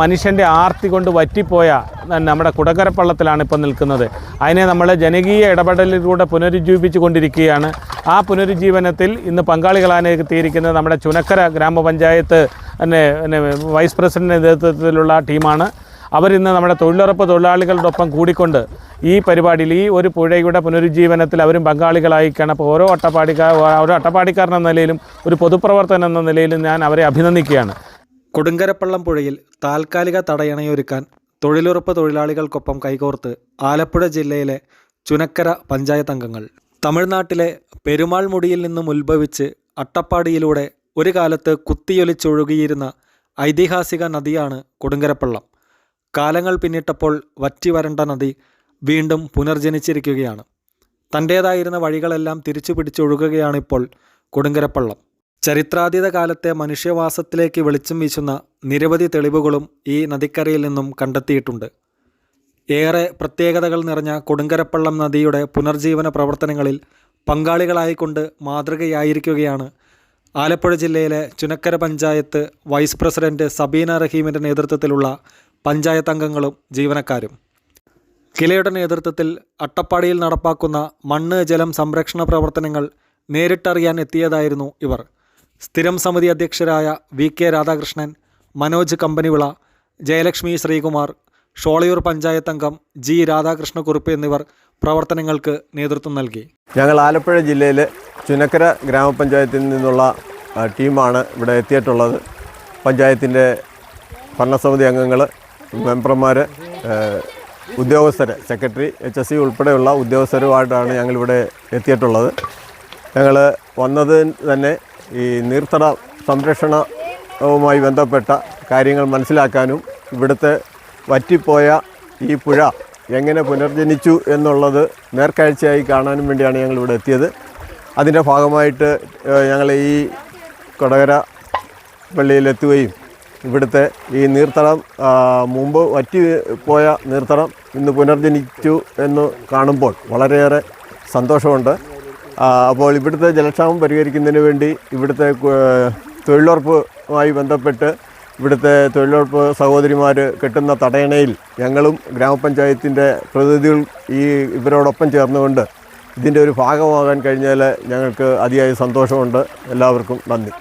മനുഷ്യന്റെ ആർത്തി കൊണ്ട് വറ്റിപ്പോയ നമ്മുടെ കുടകരപ്പള്ളത്തിലാണ് ഇപ്പോൾ നിൽക്കുന്നത്. അതിനെ നമ്മൾ ജനകീയ ഇടപെടലിലൂടെ പുനരുജ്ജീവിപ്പിച്ചു കൊണ്ടിരിക്കുകയാണ്. ആ പുനരുജ്ജീവനത്തിൽ ഇന്ന് പങ്കാളികളാണ് എത്തിയിരിക്കുന്നത് നമ്മുടെ ചുനക്കര ഗ്രാമപഞ്ചായത്ത് പിന്നെ വൈസ് പ്രസിഡന്റ് നേതൃത്വത്തിലുള്ള ടീമാണ്. അവരിന്ന് നമ്മുടെ തൊഴിലുറപ്പ് തൊഴിലാളികളുടെ ഒപ്പം കൂടിക്കൊണ്ട് ഈ പരിപാടിയിൽ ഈ ഒരു പുഴയുടെ പുനരുജ്ജീവനത്തിൽ അവരും പങ്കാളികളായിക്കാണ് അപ്പോൾ ഓരോ അട്ടപ്പാടിക്കാർ ഓരോ അട്ടപ്പാടിക്കാരൻ എന്ന നിലയിലും ഒരു പൊതുപ്രവർത്തനം എന്ന നിലയിലും ഞാൻ അവരെ അഭിനന്ദിക്കുകയാണ്. കൊടുങ്കരപ്പള്ളം പുഴയിൽ താൽക്കാലിക തടയണയൊരുക്കാൻ തൊഴിലുറപ്പ് തൊഴിലാളികൾക്കൊപ്പം കൈകോർത്ത് ആലപ്പുഴ ജില്ലയിലെ ചുനക്കര പഞ്ചായത്ത് അംഗങ്ങൾ. തമിഴ്നാട്ടിലെ പെരുമാൾ മുടിയിൽ നിന്നും ഉത്ഭവിച്ച് അട്ടപ്പാടിയിലൂടെ ഒരു കാലത്ത് കുത്തിയൊലിച്ചൊഴുകിയിരുന്ന ഐതിഹാസിക നദിയാണ് കൊടുങ്കരപ്പള്ളം. കാലങ്ങൾ പിന്നിട്ടപ്പോൾ വറ്റി വരണ്ട നദി വീണ്ടും പുനർജനിച്ചിരിക്കുകയാണ്. തന്റേതായിരുന്ന വഴികളെല്ലാം തിരിച്ചു പിടിച്ചൊഴുകുകയാണിപ്പോൾ കൊടുങ്കരപ്പള്ളം. ചരിത്രാതീത കാലത്തെ മനുഷ്യവാസത്തിലേക്ക് വെളിച്ചം വീശുന്ന നിരവധി തെളിവുകളും ഈ നദിക്കരയിൽ നിന്നും കണ്ടെത്തിയിട്ടുണ്ട്. ഏറെ പ്രത്യേകതകൾ നിറഞ്ഞ കൊടുങ്കരപ്പള്ളം നദിയുടെ പുനർജീവന പ്രവർത്തനങ്ങളിൽ പങ്കാളികളായിക്കൊണ്ട് മാതൃകയായിരിക്കുകയാണ് ആലപ്പുഴ ജില്ലയിലെ ചുനക്കര പഞ്ചായത്ത് വൈസ് പ്രസിഡന്റ് സബീന റഹീമിന്റെ നേതൃത്വത്തിലുള്ള പഞ്ചായത്ത് അംഗങ്ങളും ജീവനക്കാരും. കിലയുടെ നേതൃത്വത്തിൽ അട്ടപ്പാടിയിൽ നടപ്പാക്കുന്ന മണ്ണ് ജലം സംരക്ഷണ പ്രവർത്തനങ്ങൾ നേരിട്ടറിയാൻ എത്തിയതായിരുന്നു ഇവർ. സ്ഥിരം സമിതി അധ്യക്ഷരായ വി കെ രാധാകൃഷ്ണൻ മനോജ് കമ്പനിവിള ജയലക്ഷ്മി ശ്രീകുമാർ ഷോളയൂർ പഞ്ചായത്ത് അംഗം ജി രാധാകൃഷ്ണക്കുറുപ്പ് എന്നിവർ പ്രവർത്തനങ്ങൾക്ക് നേതൃത്വം നൽകി. ഞങ്ങൾ ആലപ്പുഴ ജില്ലയിലെ ചുനക്കര ഗ്രാമപഞ്ചായത്തിൽ നിന്നുള്ള ടീമാണ് ഇവിടെ എത്തിയിട്ടുള്ളത്. പഞ്ചായത്തിന്റെ ഭരണസമിതി അംഗങ്ങൾ മെമ്പർമാർ ഉദ്യോഗസ്ഥർ സെക്രട്ടറി എച്ച് എസ് സി ഉൾപ്പെടെയുള്ള ഉദ്യോഗസ്ഥരുമായിട്ടാണ് ഞങ്ങളിവിടെ എത്തിയിട്ടുള്ളത്. ഞങ്ങൾ വന്നത് തന്നെ ഈ നീർത്തട സംരക്ഷണവുമായി ബന്ധപ്പെട്ട കാര്യങ്ങൾ മനസ്സിലാക്കാനും ഇവിടുത്തെ വറ്റിപ്പോയ ഈ പുഴ എങ്ങനെ പുനർജനിച്ചു എന്നുള്ളത് നേർക്കാഴ്ചയായി കാണാനും വേണ്ടിയാണ് ഞങ്ങൾ ഇവിടെ എത്തിയത്. അതിന്റെ ഭാഗമായിട്ട് ഞങ്ങൾ ഈ കൊടകര പള്ളിയിലെത്തുകയും ഇവിടുത്തെ ഈ നീർത്തടം മുമ്പ് വറ്റി പോയ നീർത്തടം ഇന്ന് പുനർജനിച്ചു എന്ന് കാണുമ്പോൾ വളരെയേറെ സന്തോഷമുണ്ട്. അപ്പോൾ ഇവിടുത്തെ ജലക്ഷാമം പരിഹരിക്കുന്നതിന് വേണ്ടി ഇവിടുത്തെ തൊഴിലുറപ്പുമായി ബന്ധപ്പെട്ട് ഇവിടുത്തെ തൊഴിലുറപ്പ് സഹോദരിമാർ കെട്ടുന്ന തടയണയിൽ ഞങ്ങളും ഗ്രാമപഞ്ചായത്തിന്റെ പ്രതിനിധികൾ ഈ ഇവരോടൊപ്പം ചേർന്നുകൊണ്ട് ഇതിന്റെ ഒരു ഭാഗമാകാൻ കഴിഞ്ഞാൽ ഞങ്ങൾക്ക് അതിയായ സന്തോഷമുണ്ട്. എല്ലാവർക്കും നന്ദി.